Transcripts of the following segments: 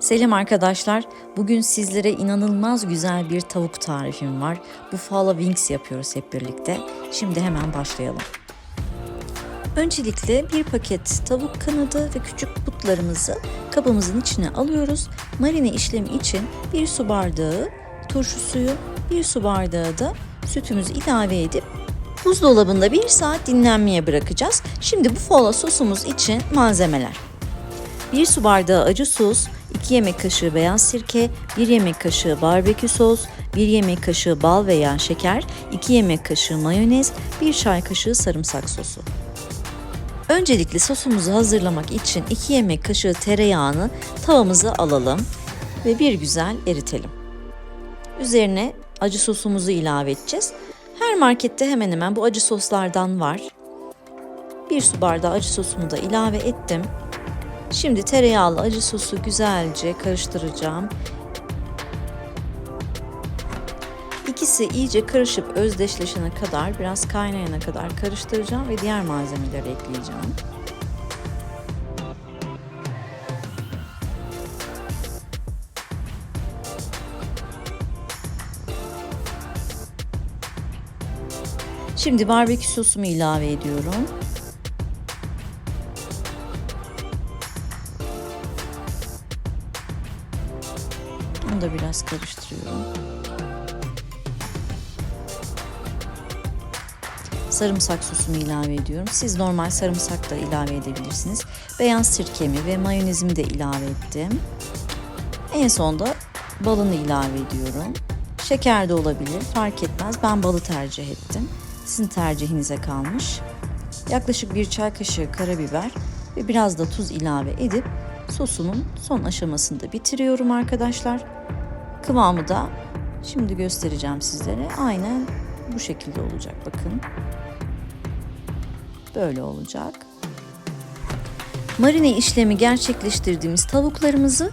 Selam arkadaşlar. Bugün sizlere inanılmaz güzel bir tavuk tarifim var. Buffalo Wings yapıyoruz hep birlikte. Şimdi hemen başlayalım. Öncelikle bir paket tavuk kanadı ve küçük butlarımızı kabımızın içine alıyoruz. Marine işlemi için bir su bardağı turşu suyu, bir su bardağı da sütümüzü ilave edip buzdolabında bir saat dinlenmeye bırakacağız. Şimdi buffalo sosumuz için malzemeler. 1 su bardağı acı sos, 2 yemek kaşığı beyaz sirke, 1 yemek kaşığı barbekü sos, 1 yemek kaşığı bal veya şeker, 2 yemek kaşığı mayonez, 1 çay kaşığı sarımsak sosu. Öncelikle sosumuzu hazırlamak için 2 yemek kaşığı tereyağını tavamıza alalım ve bir güzel eritelim. Üzerine acı sosumuzu ilave edeceğiz. Her markette hemen hemen bu acı soslardan var. Bir su bardağı acı sosumu da ilave ettim. Şimdi tereyağlı acı sosu güzelce karıştıracağım. İkisi iyice karışıp özdeşleşene kadar, biraz kaynayana kadar karıştıracağım ve diğer malzemeleri ekleyeceğim. Şimdi barbekü sosumu ilave ediyorum. Da biraz karıştırıyorum. Sarımsak sosumu ilave ediyorum. Siz normal sarımsak da ilave edebilirsiniz. Beyaz sirkemi ve mayonezimi de ilave ettim. En son da balını ilave ediyorum. Şeker de olabilir, fark etmez. Ben balı tercih ettim. Sizin tercihinize kalmış. Yaklaşık bir çay kaşığı karabiber ve biraz da tuz ilave edip sosumun son aşamasında bitiriyorum arkadaşlar. Kıvamı da şimdi göstereceğim sizlere. Aynen bu şekilde olacak bakın. Böyle olacak. Marine işlemi gerçekleştirdiğimiz tavuklarımızı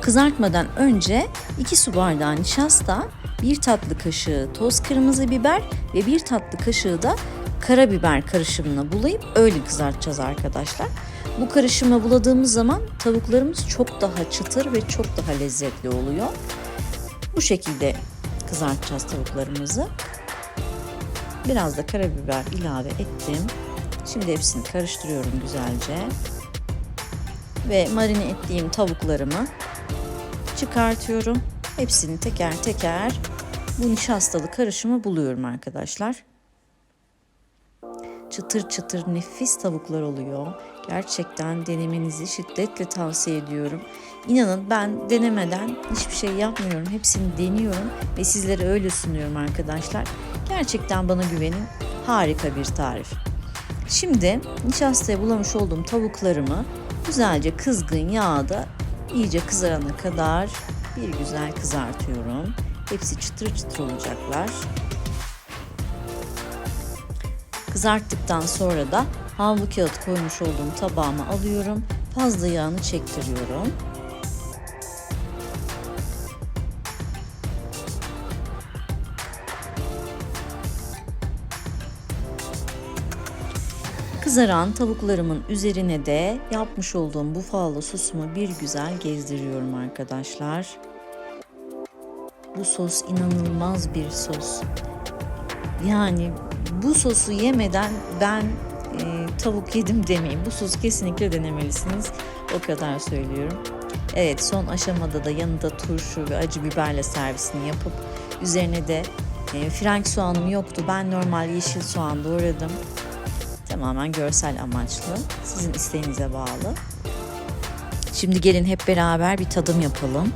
kızartmadan önce 2 su bardağı nişasta, 1 tatlı kaşığı toz kırmızı biber ve 1 tatlı kaşığı da karabiber karışımına bulayıp öyle kızartacağız arkadaşlar. Bu karışıma buladığımız zaman tavuklarımız çok daha çıtır ve çok daha lezzetli oluyor. Bu şekilde kızartacağız tavuklarımızı. Biraz da karabiber ilave ettim. Şimdi hepsini karıştırıyorum güzelce. Ve marine ettiğim tavuklarımı çıkartıyorum. Hepsini teker teker bu nişastalı karışımı buluyorum arkadaşlar. Çıtır çıtır nefis tavuklar oluyor. Gerçekten denemenizi şiddetle tavsiye ediyorum. İnanın ben denemeden hiçbir şey yapmıyorum. Hepsini deniyorum ve sizlere öyle sunuyorum arkadaşlar. Gerçekten bana güvenin. Harika bir tarif. Şimdi nişastaya bulamış olduğum tavuklarımı güzelce kızgın yağda iyice kızarana kadar bir güzel kızartıyorum. Hepsi çıtır çıtır olacaklar. Kızarttıktan sonra da havlu kağıt koymuş olduğum tabağıma alıyorum. Fazla yağını çektiriyorum. Kızaran tavuklarımın üzerine de yapmış olduğum bufalo sosumu bir güzel gezdiriyorum arkadaşlar. Bu sos inanılmaz bir sos. Yani bu sosu yemeden ben tavuk yedim demeyeyim. Bu sosu kesinlikle denemelisiniz. O kadar söylüyorum. Evet son aşamada da yanında turşu ve acı biberle servisini yapıp üzerine de e, frank soğanım yoktu. Ben normal yeşil soğan doğradım. Tamamen görsel amaçlı. Sizin isteğinize bağlı. Şimdi gelin hep beraber bir tadım yapalım.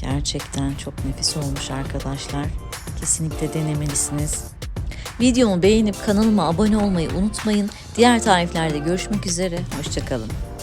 Gerçekten çok nefis olmuş arkadaşlar. Kesinlikle denemelisiniz. Videomu beğenip kanalıma abone olmayı unutmayın. Diğer tariflerde görüşmek üzere. Hoşçakalın.